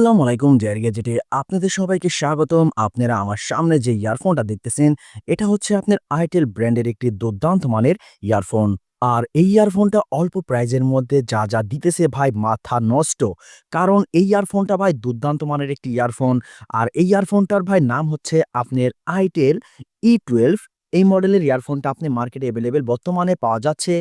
আসসালামু আলাইকুম ডিয়ার গ্যাজেটে আপনাদের সবাইকে স্বাগতম। আপনারা আমার সামনে যে ইয়ারফোনটা দেখতেছেন, এটা হচ্ছে আপনার আইটেল ব্র্যান্ডের একটি দুর্দান্ত মানের ইয়ারফোন। আর এই ইয়ারফোনটা অল্প প্রাইজের মধ্যে যা যা দিতেছে ভাই, মাথা নষ্ট। কারণ এই ইয়ারফোনটা ভাই দুর্দান্ত মানের একটি ইয়ারফোন। আর এই ইয়ারফোনটার ভাই নাম হচ্ছে আপনার আইটেল ই টুয়েলভ এই মডেলের ইয়ারফোনটা আপনি মার্কেটে অ্যাভেলেবেল বর্তমানে পাওয়া যাচ্ছে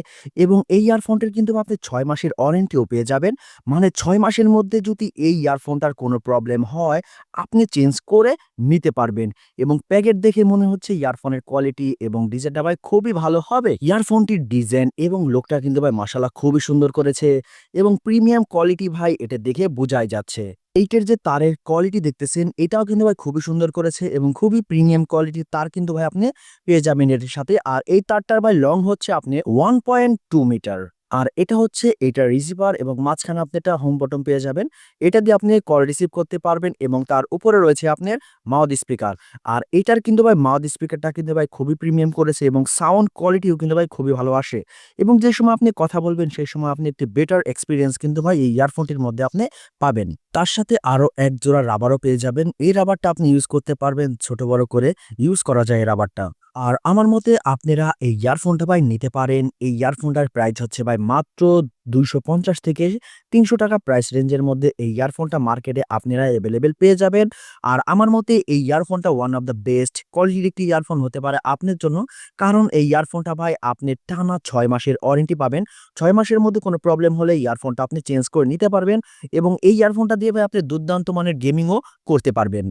এবং এই ইয়ারফোনটির কিন্তু আপনি ছয় মাসের ওয়ারেন্টিও পেয়ে যাবেন। মানে ছয় মাসের মধ্যে যদি এই ইয়ারফোনটার কোনো প্রবলেম হয়, আপনি চেঞ্জ করে নিতে পারবেন এবং প্যাকেট দেখে মনে হচ্ছে ইয়ারফোনের কোয়ালিটি এবং ডিজাইনটা ভাই খুবই ভালো হবে। ইয়ারফোনটির ডিজাইন এবং লোকটা কিন্তু ভাই মাসালা খুবই সুন্দর করেছে এবং প্রিমিয়াম কোয়ালিটি ভাই এটা দেখে বোঝাই যাচ্ছে। এইটার যে তারের কোয়ালিটি দেখতেছেন, এটাও কিন্তু ভাই খুবই সুন্দর করেছে এবং খুবই প্রিমিয়াম কোয়ালিটির তার কিন্তু ভাই আপনি পেয়ে যাবেন এটির সাথে। আর এই তারটার ভাই লং হচ্ছে আপনি ওয়ান পয়েন্ট টু মিটার আর এটা হচ্ছে এটা রিসিভার এবং মাঝখানে আপনি একটা হোম বটন পেয়ে যাবেন। এটা দিয়ে আপনি কল রিসিভ করতে পারবেন এবং তার উপরে রয়েছে আপনার মাউথ স্পিকার আর এটার কিন্তু ভাই মাউথ স্পিকারটা কিন্তু ভাই খুবই প্রিমিয়াম করেছে এবং সাউন্ড কোয়ালিটিও কিন্তু ভাই খুবই ভালো আসে। এবং যে সময় আপনি কথা বলবেন, সেই সময় আপনি একটি বেটার এক্সপিরিয়েন্স কিন্তু ভাই এই ইয়ারফোনটির মধ্যে আপনি পাবেন। তার সাথে আরও এক জোড়া রাবারও পেয়ে যাবেন। এই রাবারটা আপনি ইউজ করতে পারবেন ছোট বড় করে। ইউজ করা যায় এই রাবারটা আর আমার মতে আপনারা এই ইয়ারফোনটা ভাই নিতে পারেন। এই ইয়ারফোনটার প্রাইস হচ্ছে ভাই মাত্র দুইশো পঞ্চাশ থেকে তিনশো টাকা প্রাইস রেঞ্জের মধ্যে এই ইয়ারফোনটা মার্কেটে আপনারা অ্যাভেলেবেল পেয়ে যাবেন। আর আমার মতে এই ইয়ারফোনটা ওয়ান অফ দ্য বেস্ট কোয়ালিটির একটি ইয়ারফোন হতে পারে আপনার জন্য। কারণ এই ইয়ারফোনটা ভাই আপনি টানা ছয় মাসের ওয়ারেন্টি পাবেন। ছয় মাসের মধ্যে কোনো প্রবলেম হলে ইয়ারফোনটা আপনি চেঞ্জ করে নিতে পারবেন এবং এই ইয়ারফোনটা দিয়ে ভাই আপনি দুর্দান্ত মানের গেমিংও করতে পারবেন।